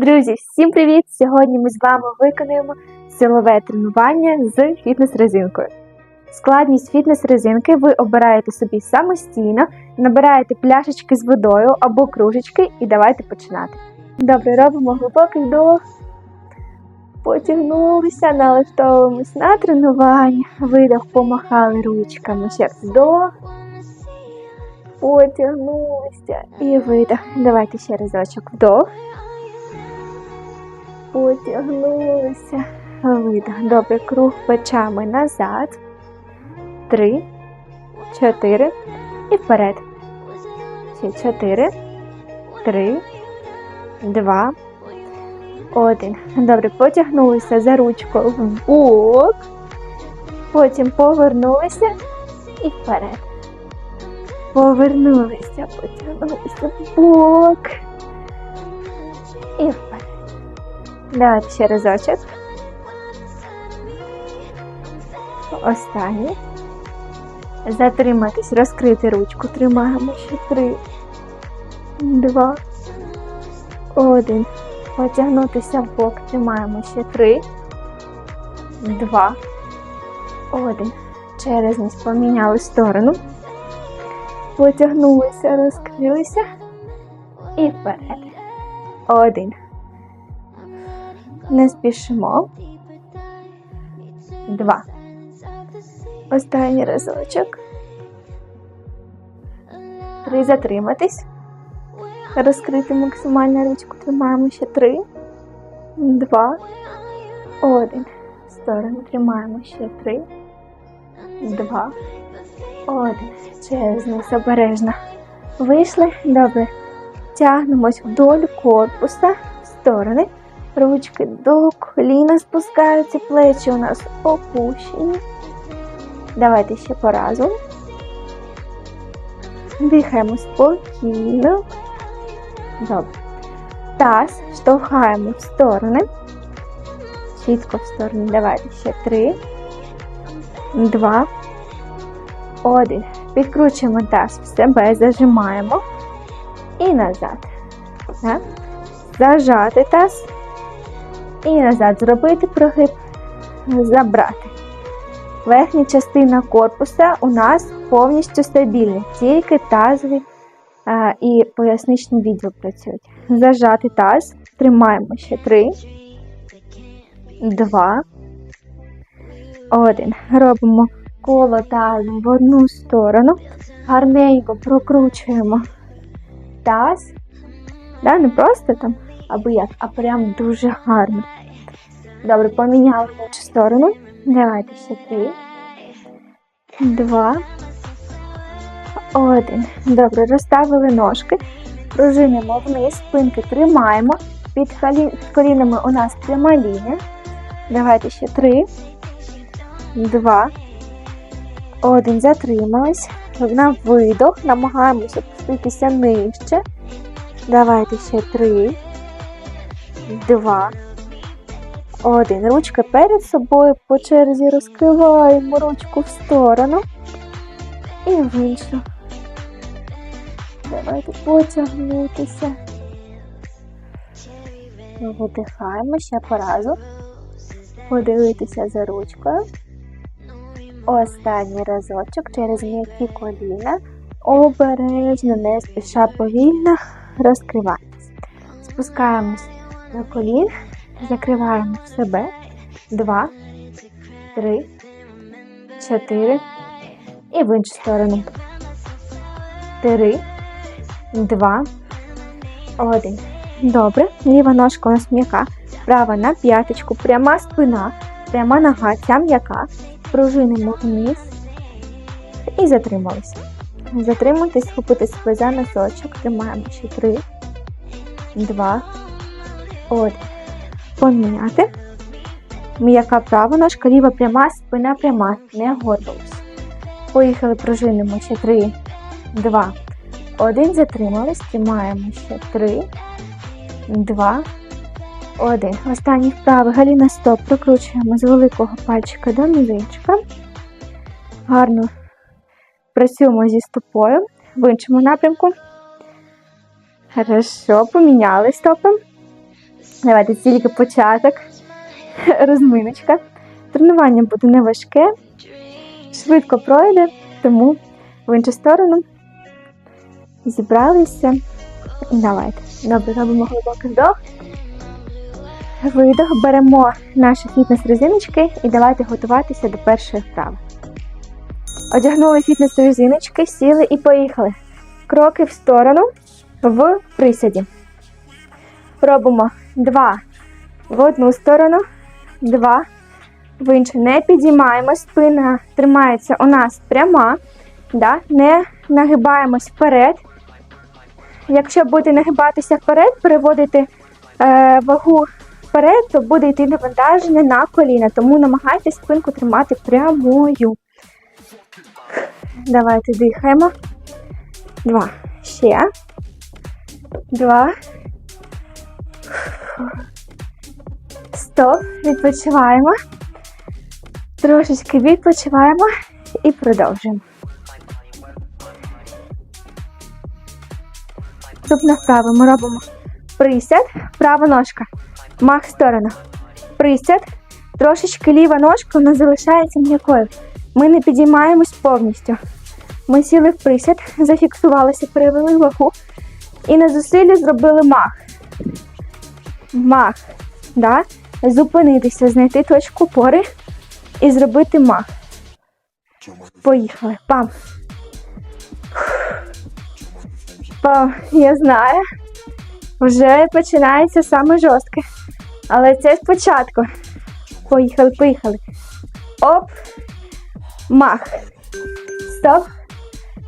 Друзі, всім привіт! Сьогодні ми з вами виконуємо силове тренування з фітнес-резинкою. Складність фітнес-резинки ви обираєте собі самостійно, набираєте пляшечки з водою або кружечки і давайте починати. Добре, робимо глибокий вдох. Потягнулися, налаштовуємось на тренування. Видох, помахали ручками. Ще вдох. Потягнулися і видох. Давайте ще разочок вдох. Потягнулися. Видох. Добре, круг плечами назад. Три, чотири і вперед. Ще чотири, три, два, один. Добре, потягнулися за ручку в бок. Потім повернулися і вперед. Повернулися, потягнулися в бок. І вперед. Давайте ще разочок. Останній. Затриматись, розкрити ручку. Тримаємо ще три, два, один. Потягнутися в бок. Тримаємо ще три, два, один. Через ніс поміняли сторону. Потягнулися, розкрилися. І вперед. Один. Не спішимо. Два. Останній разочок. Три. Затриматись. Розкрити максимально ручку. Тримаємо ще три. Два. Один. В сторону тримаємо ще три. Два. Один. Через низ обережно. Вийшли. Добре. Тягнемось вдоль корпуса в сторони. Ручки до коліна спускаються, плечі у нас опущені. Давайте ще по разу. Дихаємо спокійно. Добре. Таз штовхаємо в сторони. Чітко в сторони. Давайте ще три, два, один. Підкручуємо таз в себе, зажимаємо і назад. Так? Зажати таз і назад. Зробити прогиб, забрати. Верхня частина корпуса у нас повністю стабільна, тільки тазові а, і поясничний відділ працюють. Зажати таз, тримаємо ще три, два, один. Робимо коло тазом в одну сторону. Гарненько прокручуємо таз. Да, не просто там аби як, а прям дуже гарно. Добре, поміняли в іншу сторону. Давайте ще три, два, один. Добре, розставили ножки, пружинимо вниз, спинки тримаємо. Під колі- колінами у нас пряма лінія. Давайте ще три, два, один. Затримались. На видох. Намагаємося опуститися нижче. Давайте ще три, два, один. Ручка перед собою по черзі розкриваємо ручку в сторону і в іншу. Давайте потягнутися. Видихаємо ще по разу. Подивитися за ручкою. Останній разочок через м'які коліна. Обережно, не спіша повільно розкривайтесь. Спускаємось на колін, закриваємо себе. Два, три, чотири. І в іншу сторону. Три, два, один. Добре. Ліва ножка у нас м'яка. Права на п'яточку, пряма спина, пряма нога, ця м'яка. Пружинимо вниз і затрималися. Затримуйтесь, схопити себе за носочок. Тримаємо ще три, два, один. Поміняти. М'яка права ножка, ліва пряма, спина пряма, не горбилась. Поїхали, пружинимо ще три, два, один. Затримались, тримаємо ще три, два, один. Останній вправи. Галіна стоп. Прокручуємо з великого пальчика до мізинчика. Гарно працюємо зі стопою в іншому напрямку. Хорошо, поміняли стопи. Давайте тільки початок. Розминочка. Тренування буде не важке, швидко пройде, тому в іншу сторону зібралися. Давайте. Добре, робимо глибокий вдох. Видох, беремо наші фітнес-резиночки і давайте готуватися до першої вправи. Одягнули фітнес-резиночки, сіли і поїхали. Кроки в сторону в присяді. Робимо два в одну сторону, два в іншу. Не підіймаємо, спина тримається у нас пряма, да? не нагибаємось вперед. Якщо будете нагибатися вперед, переводити е, вагу вперед, то буде йти навантаження на коліна, тому намагайтесь спинку тримати прямою. Давайте дихаємо. Два. Ще. Два. Стоп. Відпочиваємо. Трошечки відпочиваємо і продовжуємо. Наступна вправа ми робимо присяд, права ножка, мах в сторону. Присяд, трошечки ліва ножка нас залишається м'якою. Ми не підіймаємось повністю. Ми сіли в присяд, зафіксувалися, перевели вагу і на зусиллі зробили мах. Мах. Да? Зупинитися, знайти точку опори і зробити мах. Поїхали. Пам. Пам. Я знаю. Вже починається саме жорстке. Але це спочатку. Поїхали, поїхали. Оп. Мах. Стоп.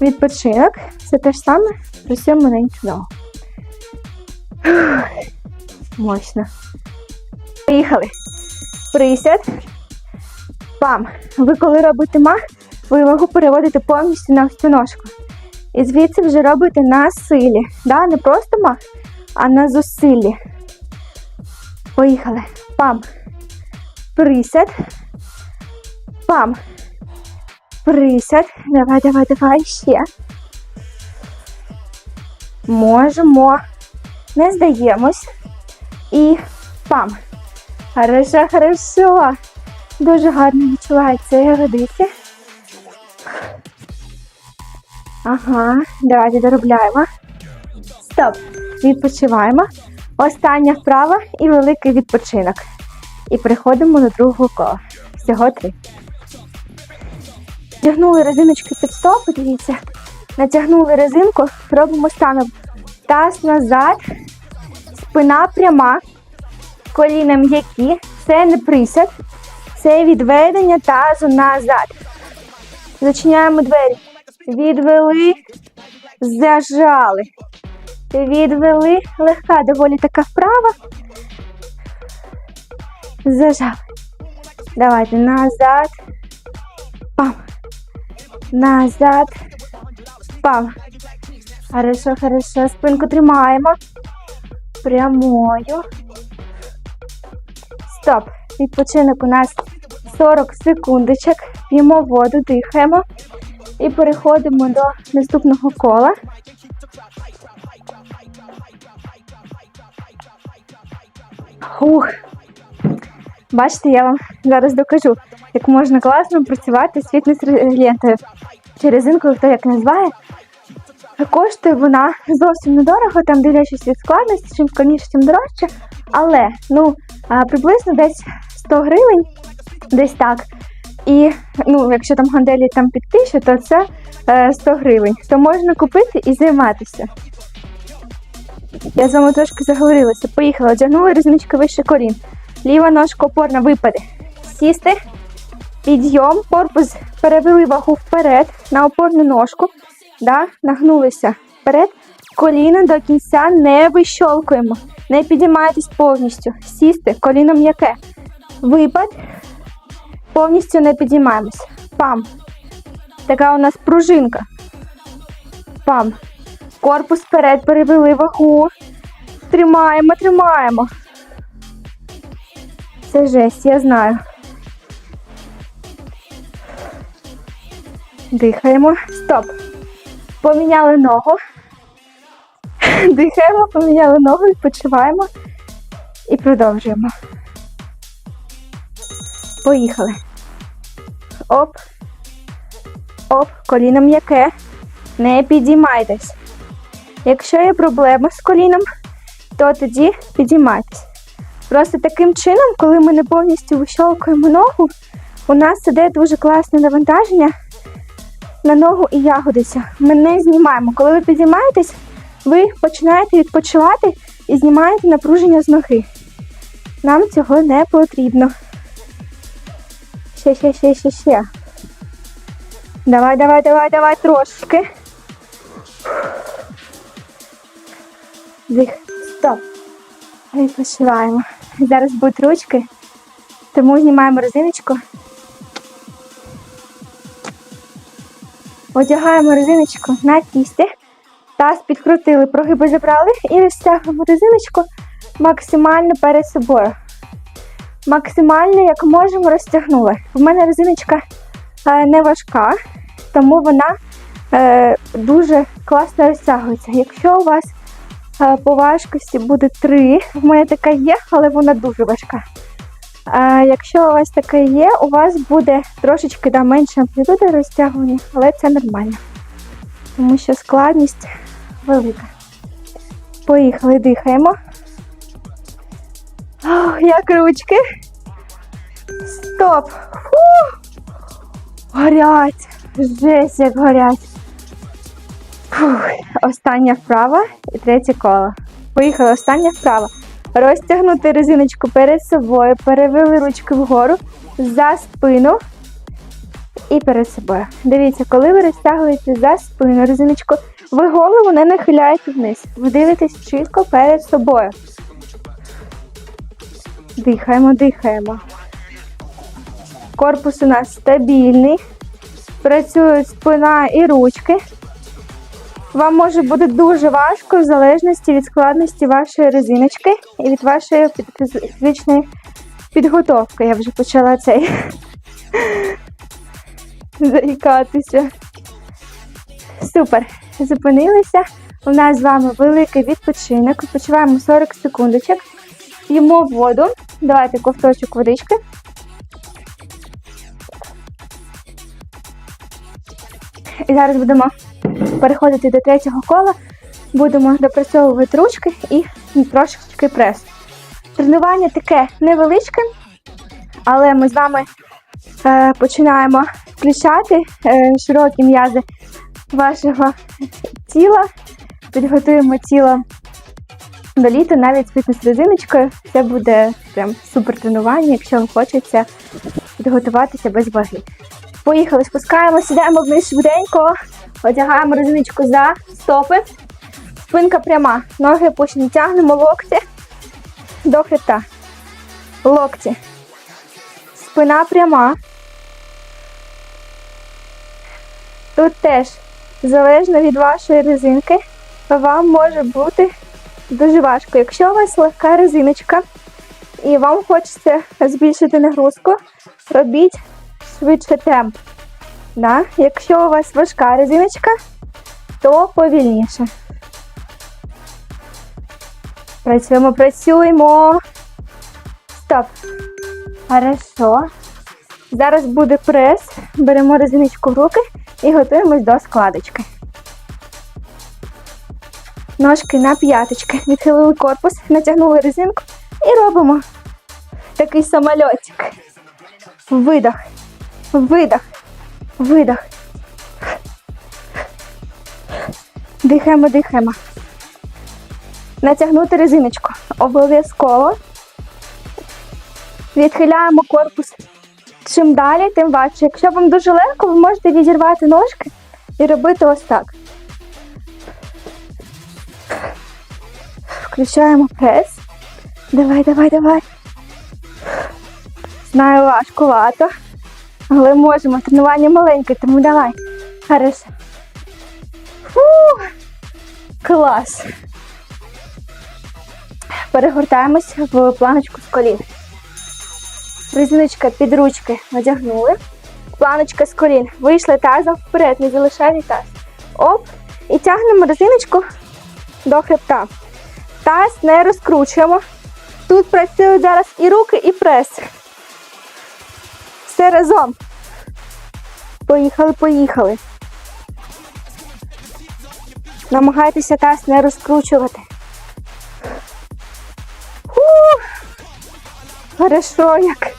Відпочинок. Це те ж саме. На іншу ногу. Мощно. Поїхали. Присяд. Пам. Ви коли робите мах, ви вагу переводите повністю на всю ножку. І звідси вже робите на силі. Да? Не просто мах, а на зусиллі. Поїхали. Пам. Присяд. Пам. Присяд. Давай, давай, давай ще. Можемо. Не здаємось. І пам. Хорошо, хорошо. Дуже гарно відчувається ягодиці. Ага, давайте доробляємо. Стоп. Відпочиваємо. Остання вправа і великий відпочинок. І переходимо до другого кола. Всього три. Тягнули резиночки під стопи, дивіться. Натягнули резинку, робимо станом таз назад, спина пряма, коліна м'які. Це не присяд, це відведення тазу назад. Зачиняємо двері. Відвели, зажали. Відвели. Легка, доволі така вправа. Зажали. Давайте назад. Пам. Назад. Пам. Хорошо, хорошо. Спинку тримаємо. Прямою. Стоп. Відпочинок у нас 40 секундочок. П'ємо воду, дихаємо. І переходимо до наступного кола. Ух. Бачите, я вам зараз докажу, як можна класно працювати з фітнес-лентою. Чи резинкою, хто як називає. Коштує вона зовсім недорого, там дивлячись від складності, чим складніше, тим дорожче. Але ну, приблизно десь 100 гривень, десь так. І ну, якщо там гонделі там під тисячу, то це е, 100 гривень. То можна купити і займатися. Я з вами трошки заговорилася. Поїхала, одягнула різнички вище колін. Ліва ножка опорна випаде. Сісти, підйом, корпус перевели вагу вперед на опорну ножку. Да? Нагнулися вперед. Коліно до кінця не вищолкуємо. Не підіймайтесь повністю. Сісти, коліно м'яке. Випад. Повністю не підіймаємось. Пам. Така у нас пружинка. Пам. Корпус вперед, перевели вагу. Тримаємо, тримаємо. Це жесть, я знаю. Дихаємо. Стоп. Поміняли ногу. Дихаємо, поміняли ногу, відпочиваємо. І продовжуємо. Поїхали. Оп. Оп, коліно м'яке. Не підіймайтесь. Якщо є проблеми з коліном, то тоді підіймайтесь. Просто таким чином, коли ми не повністю вищолкуємо ногу, у нас іде дуже класне навантаження на ногу і ягодицю. Ми не знімаємо. Коли ви підіймаєтесь, ви починаєте відпочивати і знімаєте напруження з ноги. Нам цього не потрібно. Ще, ще, ще, ще, ще. Давай, давай, давай, давай трошки. Дих. Стоп. Відпочиваємо. Зараз будуть ручки, тому знімаємо резиночку. Одягаємо резиночку на кісті. Таз підкрутили, прогиби забрали і розтягуємо резиночку максимально перед собою. Максимально, як можемо, розтягнули. У мене резиночка е, не важка, тому вона е, дуже класно розтягується. Якщо у вас е, по важкості буде 3, в мене така є, але вона дуже важка. Якщо у вас таке є, у вас буде трошечки да, менше амплітуда розтягування, але це нормально. Тому що складність велика. Поїхали, дихаємо. Ох, як ручки. Стоп! Фу! Горять! Жесть, як горять. Фух. Остання вправа і третє коло. Поїхали, остання вправа. Розтягнути резиночку перед собою, перевели ручки вгору, за спину і перед собою. Дивіться, коли ви розтягуєте за спину резиночку, ви голову не нахиляєте вниз. Ви дивитесь чітко перед собою. Дихаємо, дихаємо. Корпус у нас стабільний. Працюють спина і ручки. Вам може бути дуже важко в залежності від складності вашої резиночки і від вашої фізичної підготовки. Я вже почала цей заїкатися. Супер. Зупинилися. У нас з вами великий відпочинок. Відпочиваємо 40 секундочок. П'ємо воду. Давайте ковточок водички. І зараз будемо переходити до третього кола. Будемо допрацьовувати ручки і трошечки прес. Тренування таке невеличке, але ми з вами е, починаємо включати е, широкі м'язи вашого тіла. Підготуємо тіло до літа навіть з фітнес-резиночкою. Це буде прям супер тренування, якщо вам хочеться підготуватися без ваги. Поїхали, спускаємо, сідаємо вниз швиденько, одягаємо резиночку за стопи. Спинка пряма. Ноги опущені. Тягнемо локті до хребта. Локті. Спина пряма. Тут теж, залежно від вашої резинки, вам може бути дуже важко. Якщо у вас легка резиночка і вам хочеться збільшити нагрузку, робіть швидше темп. Да? Якщо у вас важка резиночка, то повільніше. Працюємо, працюємо. Стоп. Хорошо. Зараз буде прес. Беремо резиночку в руки і готуємось до складочки. Ножки на п'яточки. Відхилили корпус, натягнули резинку і робимо такий самольотик. Видох. Видох. Видох. Дихаємо, дихаємо. Натягнути резиночку. Обов'язково. Відхиляємо корпус. Чим далі, тим важче. Якщо вам дуже легко, ви можете відірвати ножки і робити ось так. Включаємо прес. Давай, давай, давай. Знаю, важкувато. Але можемо. Тренування маленьке, тому давай. Хорошо. Фу. Клас. Перегортаємось в планочку з колін. Резиночка під ручки одягнули. Планочка з колін. Вийшли тазом вперед, не залишайте таз. Оп. І тягнемо резиночку до хребта. Таз не розкручуємо. Тут працюють зараз і руки, і прес. Все разом. Поїхали, поїхали. Намагайтеся таз не розкручувати. Фух. Хорошо як.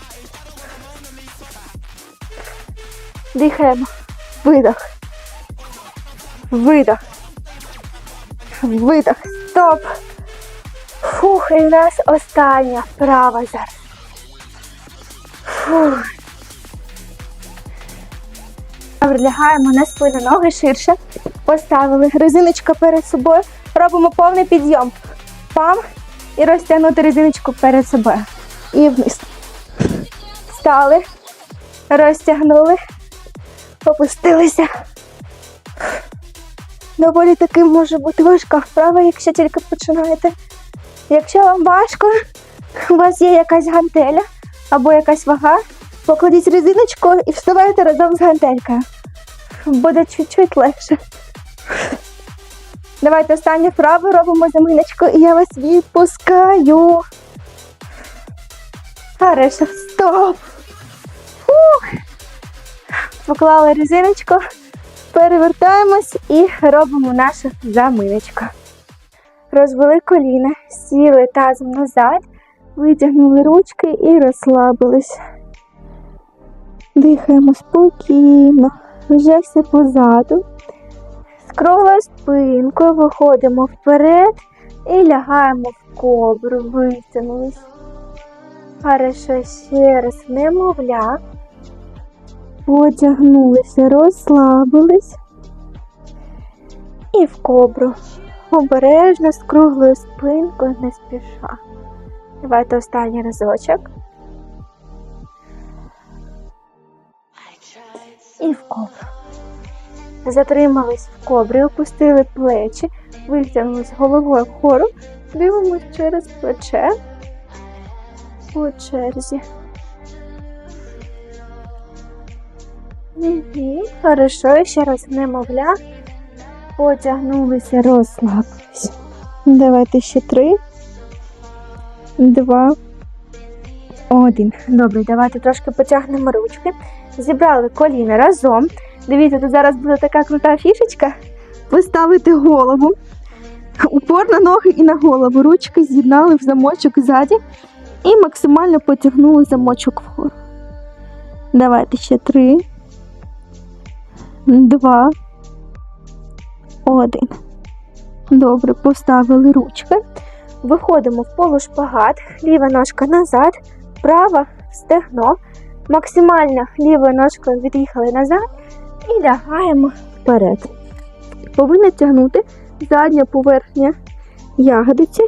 Дихаємо. Видох. Видох. Видох. Стоп. Фух, і в нас остання вправа зараз. Фух. Добре, лягаємо на спину ноги ширше. Поставили резиночка перед собою. Робимо повний підйом. Пам. І розтягнути резиночку перед собою. І вниз. Стали. Розтягнули. Опустилися. Доволі таки може бути важка вправа, якщо тільки починаєте. Якщо вам важко, у вас є якась гантеля або якась вага, покладіть резиночку і вставайте разом з гантелькою. Буде чуть-чуть легше. Давайте останнє вправо робимо заминочку і я вас відпускаю. Хорошо, стоп. Фух. Поклали резиночку, перевертаємось і робимо нашу заминочку. Розвели коліна, сіли тазом назад, витягнули ручки і розслабились. Дихаємо спокійно, вже все позаду. Круглою спинкою виходимо вперед і лягаємо в кобру, витягнулись. Хорошо, ще раз немовля. Потягнулися, розслабились. І в кобру. Обережно з круглою спинкою не спіша. Давайте останній разочок. І в кобру. Затримались в кобрі, опустили плечі, витягнулись головою вгору, дивимось через плече по черзі. Угу. Хорошо, ще раз немовля. Потягнулися, розслабились. Давайте ще три, два, один. Добре, давайте трошки потягнемо ручки. Зібрали коліна разом. Дивіться, тут зараз буде така крута фішечка. Поставити голову. Упор на ноги і на голову. Ручки з'єднали в замочок ззаді і максимально потягнули замочок вгору. Давайте ще три, два, один. Добре, поставили ручки. Виходимо в полушпагат, ліва ножка назад, права стегно. Максимально лівою ножкою від'їхали назад і лягаємо вперед. Повинна тягнути задня поверхня ягодиці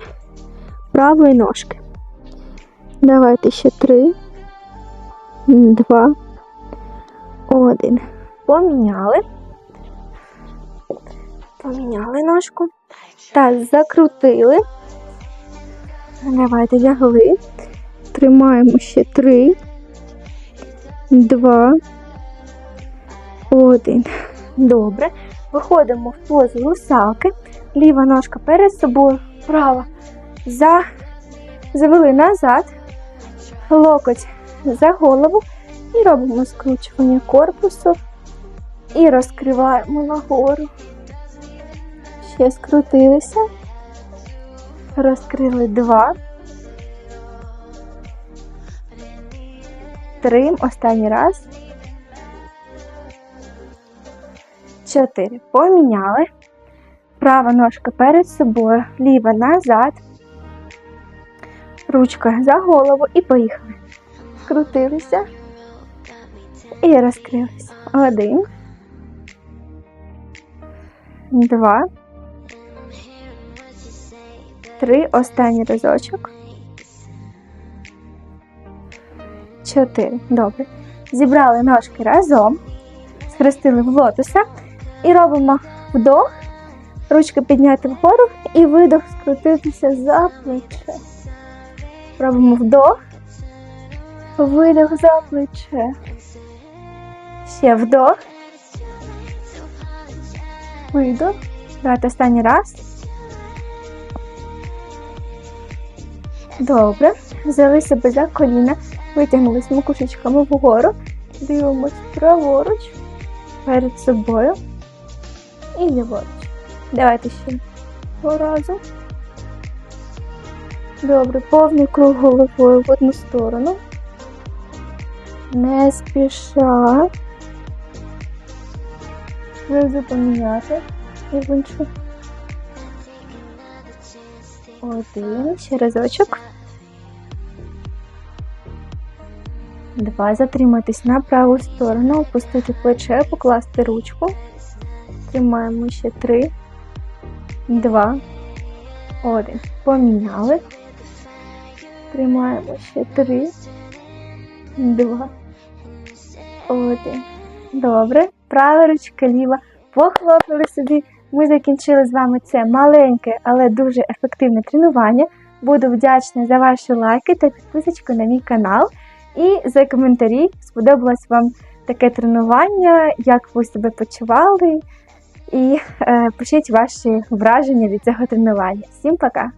правої ножки. Давайте ще три, два, один. Поміняли. Поміняли ножку. Так, закрутили. Давайте лягли. Тримаємо ще три, два, один. Добре. Виходимо в позу русалки. Ліва ножка перед собою, права за... завели назад, локоть за голову і робимо скручування корпусу і розкриваємо нагору. Ще скрутилися. Розкрили два. Три. Останній раз. Чотири. Поміняли. Права ножка перед собою, ліва назад. Ручка за голову і поїхали. Скрутилися і розкрилися. Один. Два. Три. Останній разочок. Чотири. Добре. Зібрали ножки разом. Схрестили в лотоса. І робимо вдох. Ручки підняти вгору і видох скрутитися за плече. Робимо вдох. Видох за плече. Ще вдох. Видох. Давайте останній раз. Добре. Взяли себе за коліна, витягнулись макушечками вгору, дивимось праворуч, перед собою і ліворуч. Давайте ще по разу. Добре, повний круг головою в одну сторону. Не спіша. Сльози поміняти і в. Один, ще разочок. Два. Затриматись на праву сторону, опустити плече, покласти ручку. Тримаємо ще три, два, один. Поміняли. Тримаємо ще три, два, один. Добре. Права ручка ліва. Похлопали собі. Ми закінчили з вами це маленьке, але дуже ефективне тренування. Буду вдячна за ваші лайки та підписочку на мій канал. І за коментарі, сподобалось вам таке тренування, як ви себе почували. І е, пишіть ваші враження від цього тренування. Всім пока!